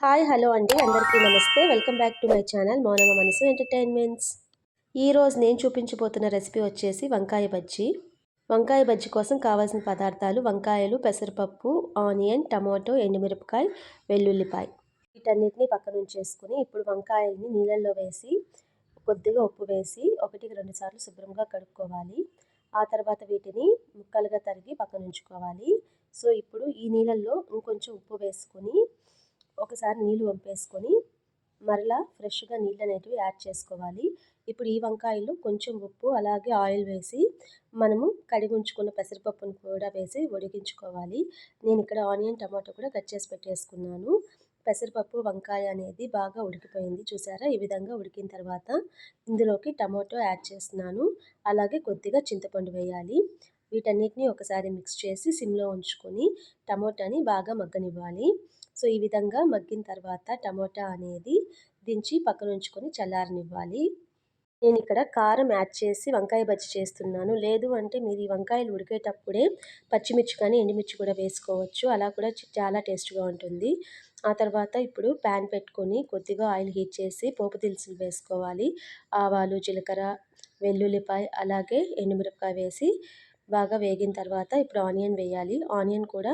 Hi hello అండి. అందరికీ నమస్తే. Welcome back to my channel మౌనమ మనసు ఎంటర్టైన్మెంట్స్. ఈరోజు నేను చూపించబోతున్న రెసిపీ వచ్చేసి వంకాయ బజ్జీ. వంకాయ బజ్జీ కోసం కావాల్సిన పదార్థాలు వంకాయలు పెసరపప్పు ఆనియన్ టమాటో ఎండుమిరపకాయ వెల్లుల్లిపాయ. వీటన్నిటిని పక్కన ఉంచేసుకుని ఇప్పుడు వంకాయల్ని నీళ్ళల్లో వేసి కొద్దిగా ఉప్పు వేసి ఒకటికి రెండు సార్లు శుభ్రంగా కడుక్కోవాలి. ఆ తర్వాత వీటిని ముక్కలుగా తరిగి పక్కన ఉంచుకోవాలి. సో ఇప్పుడు ఈ నీళ్ళల్లో ఇంకొంచెం ఉప్పు వేసుకొని ఒకసారి నీళ్ళు వంపేసుకొని మరలా ఫ్రెష్గా నీళ్ళు అనేటివి యాడ్ చేసుకోవాలి. ఇప్పుడు ఈ వంకాయలు కొంచెం ఉప్పు అలాగే ఆయిల్ వేసి మనము కడిగి ఉంచుకున్న పెసరపప్పును కూడా వేసి ఉడికించుకోవాలి. నేను ఇక్కడ ఆనియన్ టమాటో కూడా కట్ చేసి పెట్టేసుకున్నాను. పెసరపప్పు వంకాయ అనేది బాగా ఉడికిపోయింది. చూసారా? ఈ విధంగా ఉడికిన తర్వాత ఇందులోకి టమాటో యాడ్ చేస్తున్నాను. అలాగే కొద్దిగా చింతపండు వేయాలి. వీటన్నిటిని ఒకసారి మిక్స్ చేసి సిమ్లో ఉంచుకొని టమోటాని బాగా మగ్గనివ్వాలి. సో ఈ విధంగా మగ్గిన తర్వాత టమోటా అనేది దించి పక్కన ఉంచుకొని చల్లారనివ్వాలి. నేను ఇక్కడ కారం యాడ్ చేసి వంకాయ బజ్జి చేస్తున్నాను. లేదు అంటే మీరు ఈ వంకాయలు ఉడికేటప్పుడే పచ్చిమిర్చి కానీ ఎండుమిర్చి కూడా వేసుకోవచ్చు. అలా కూడా చాలా టేస్ట్గా ఉంటుంది. ఆ తర్వాత ఇప్పుడు ప్యాన్ పెట్టుకొని కొద్దిగా ఆయిల్ హీట్ చేసి పోపు దినుసులు వేసుకోవాలి. ఆవాలు జీలకర్ర వెల్లుల్లిపాయ అలాగే ఎండుమిరపకాయ వేసి బాగా వేగిన తర్వాత ఇప్పుడు ఆనియన్ వేయాలి. ఆనియన్ కూడా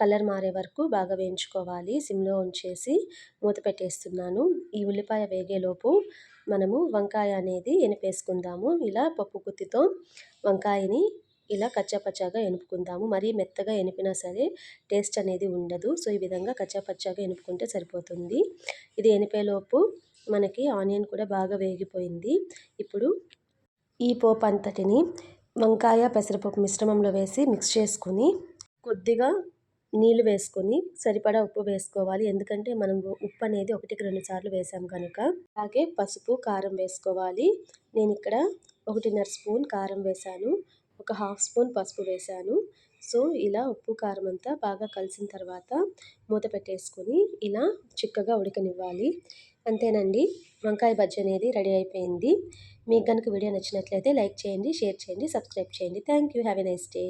కలర్ మారే వరకు బాగా వేయించుకోవాలి. సిమ్లో ఉంచేసి మూత పెట్టేస్తున్నాను. ఈ ఉల్లిపాయ వేగేలోపు మనము వంకాయ అనేది ఎనిపేసుకుందాము. ఇలా పప్పు గుత్తితో వంకాయని ఇలా కచ్చాపచ్చాగా ఎనుపుకుందాము. మరీ మెత్తగా ఎనిపినా సరే టేస్ట్ అనేది ఉండదు. సో ఈ విధంగా కచ్చాపచ్చాగా ఎనుపుకుంటే సరిపోతుంది. ఇది ఎనిపేలోపు మనకి ఆనియన్ కూడా బాగా వేగిపోయింది. ఇప్పుడు ఈ పోపు అంతటిని వంకాయ పెసరపప్పు మిశ్రమంలో వేసి మిక్స్ చేసుకుని కొద్దిగా నీళ్ళు వేసుకొని సరిపడా ఉప్పు వేసుకోవాలి. ఎందుకంటే మనం ఉప్పు అనేది ఒకటికి రెండు సార్లు వేసాం కనుక. అలాగే పసుపు కారం వేసుకోవాలి. నేను ఇక్కడ ఒకటిన్నర స్పూన్ కారం వేశాను ఒక హాఫ్ స్పూన్ పసుపు వేశాను సో ఇలా ఉప్పు కారం అంతా బాగా కలిసిన తర్వాత మూత పెట్టేసుకొని ఇలా చిక్కగా ఉడకనివ్వాలి. అంతేనండి. వంకాయ బజ్జీ అనేది రెడీ అయిపోయింది. మీకు కనుక వీడియో నచ్చినట్లయితే లైక్ చేయండి షేర్ చేయండి సబ్స్క్రైబ్ చేయండి. Thank you have a nice day.